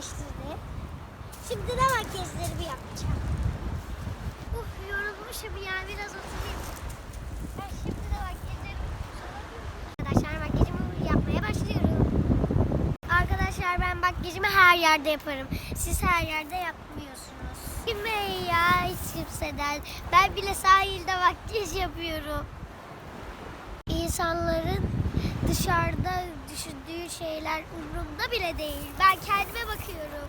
değiştirdim. Şimdi de makyajlarımı yapacağım. Uf yorulmuşum ya biraz oturayım. Ben şimdi de Arkadaşlar makyajımı yapmaya başlıyorum. Arkadaşlar ben makyajımı her yerde yaparım. Siz her yerde yapmıyorsunuz. Kime ya hiç kimseden. Ben bile sahilde makyaj yapıyorum. İnsanların dışarıda düşündüğü şeyler umurumda bile değil. Ben kendime bakıyorum.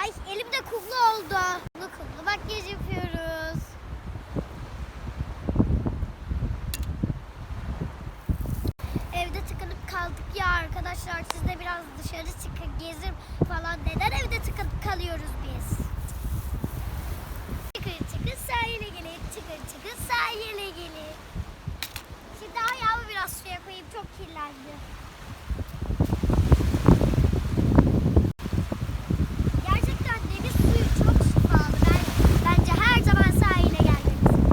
Ay elim de kumlu oldu. Kumlu kumlu makyaj yapıyoruz. Evde tıkanıp kaldık ya arkadaşlar. Siz de biraz dışarı çıkın, gezin falan. Neden evde tıkanıp kalıyoruz biz? Çıkın çıkın sahile gelin. Çıkın çıkın sahile gelin. Şimdi ayağımı biraz suya koyayım. Çok kirlendi. Gerçekten deniz suyu çok şifalı. Ben, bence her zaman sahile gelmelisin.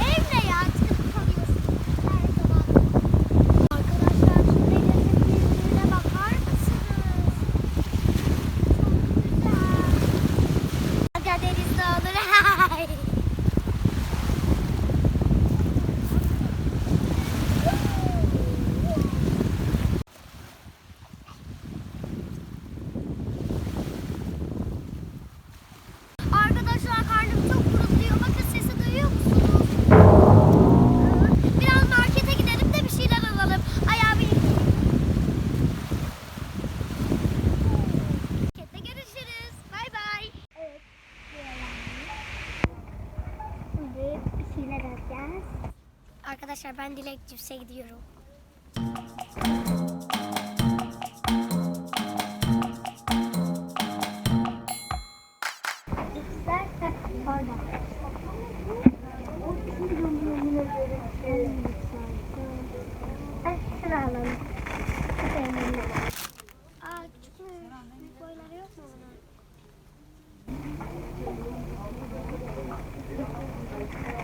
Evde ya tıkıp kalıyorsun her zaman. Arkadaşlar şu denizin büyüklüğüne bakar mısınız? Çok güzel. Aga denizde olur. Arkadaşlar karnım çok gurulduyor. Bakın sesi duyuyor musunuz? Biraz markete gidelim de bir şeyler alalım. Ayağımı yıkayayım. Markette görüşürüz. Bay bay. Evet. Şimdi bir şeyler alacağız. Ben Dilek Cips'e gidiyorum. Cipsler orada. Ay, şunu alalım. Aa?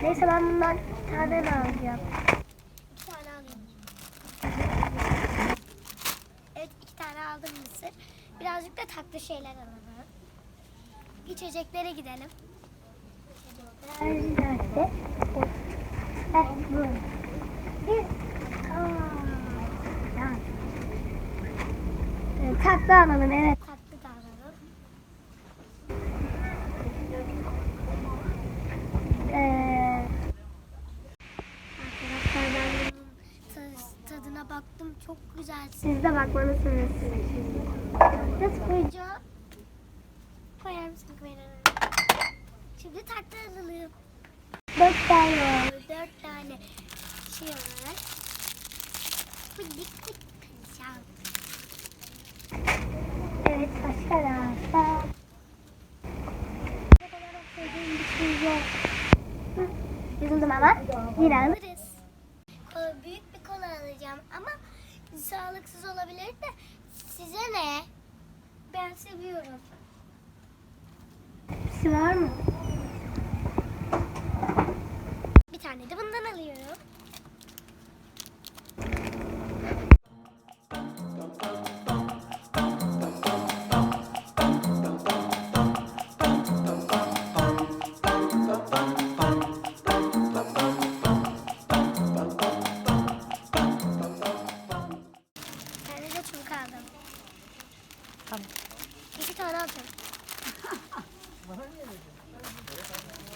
Neyse ben bundan tane alacağım. İki tane alayım. Evet iki tane aldım mısır. Birazcık da tatlı şeyler alalım. İçeceklere gidelim. Tatlı alalım evet. Tatlı da alalım. Ee, Arkadaşlar ben bunun ta- tadına baktım çok güzel. Siz de bakmalısınız. Nasıl koyacağım? Koyar mısın kameraya? Şimdi tatlı alalım. Dört tane var. Dört tane şey olarak. Fındık kaşar. Evet başka ne var? Üzüldüm ama yine alırız. Büyük bir kola alacağım ama sağlıksız olabilir de size ne? Ben seviyorum. Hepsi var mı? Bir tane de bundan alıyorum.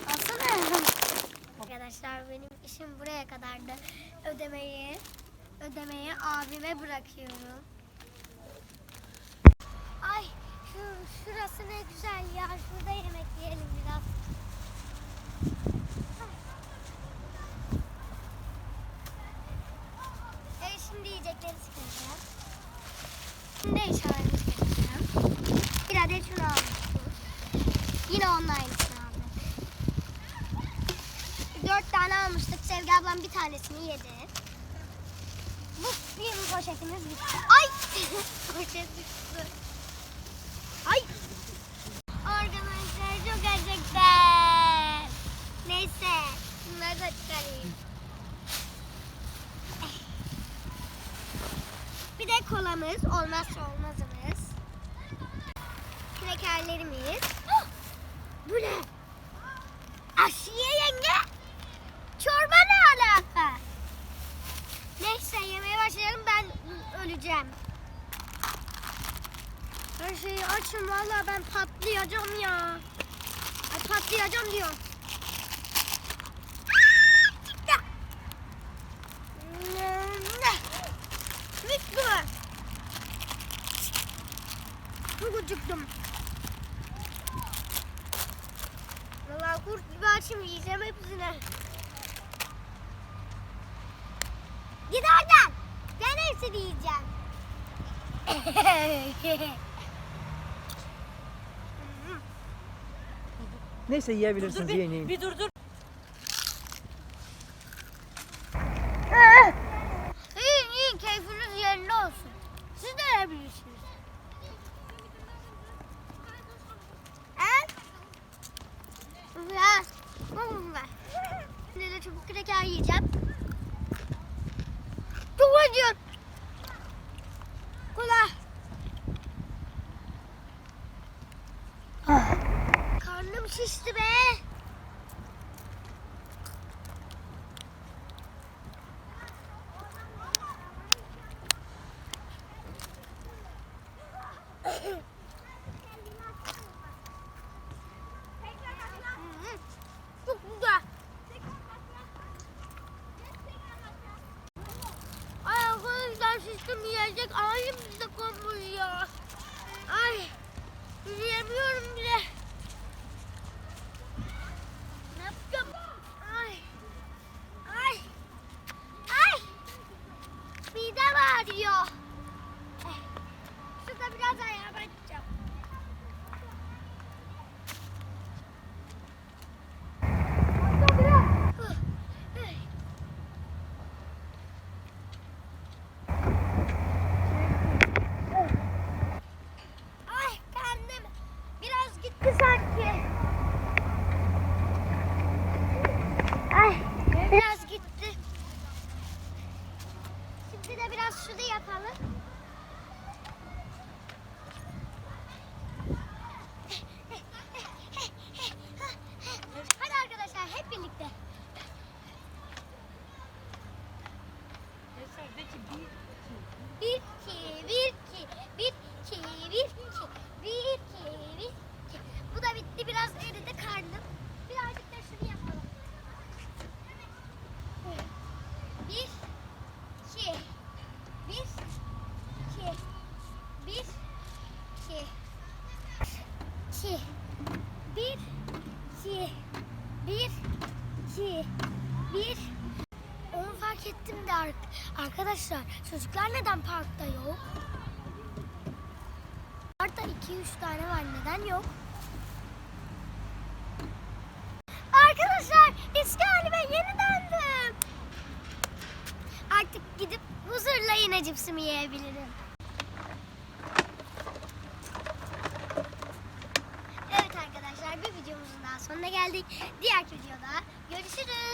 Alsana. Arkadaşlar benim işim buraya kadardı. Ödemeyi ödemeyi abime bırakıyorum. Ay şu şurası ne güzel ya. Şurada yemek yiyelim biraz. Evet şimdi yiyecekleri sıkacağım. Şimdi eşyalarımı sıkacağım. Bir adet şunu almıştım. Yine onun aynısını. Dört tane almıştık. Sevgi ablam bir tanesini yedi. Bu bizim poşetimiz bitti. Ay! Poşet düştü. Ay! Arkadaşlar çok acıktım. Neyse. Bunları da çıkarayım. Bir de kolamız olmazsa olmazımız. Krekerlerimiz. Bu ne? Asiye yenge. Çorba ne alaka? Neyse yemeye başlayalım ben öleceğim. Her şeyi açın valla ben patlayacağım ya. Ay patlayacağım diyor. Gibi. Çok acıktım. Valla kurt gibi açım yiyeceğim hepsini. Git oradan. Ben hepsini yiyeceğim. Neyse yiyebilirsiniz Dur yiyin bir, yiyin. bir dur dur. yiyin yiyin keyfiniz yerinde olsun. Siz de yiyebilirsiniz. Evet. Ya. Bakın ben. Şimdi de çubuk kreker yiyeceğim. Çok acıyor. Kola. Karnım şişti be. Hmm, Çok güzel. Ay arkadaşlar şiştim yiyecek ağzım bize konmuş ya. Ay yiyemiyorum bile. Ne yapacağım? Ay. Ay. Ay. Ağrıyor. Eh, Şurada biraz ayağa bakacağım. Ay kendim biraz gitti sanki. Ay biraz gitti. Şimdi de biraz şunu yapalım. Hadi arkadaşlar hep birlikte. Bir, iki, bir, iki, bir, iki, bir, iki, bir, iki, bir, iki. Bu da bitti. Biraz eridi karnım. Birazcık da şunu yapalım. Bir, iki, bir, iki, bir, iki, iki, bir, iki, bir, iki, bir, onu fark ettim de ar- arkadaşlar çocuklar neden parkta yok? Parkta 2-3 tane var neden yok? Arkadaşlar eski halime yeni döndüm. Artık gidip huzurla yine cipsimi yiyebilirim. Evet arkadaşlar bir videomuzun daha sonuna geldik. Diğer videoda görüşürüz.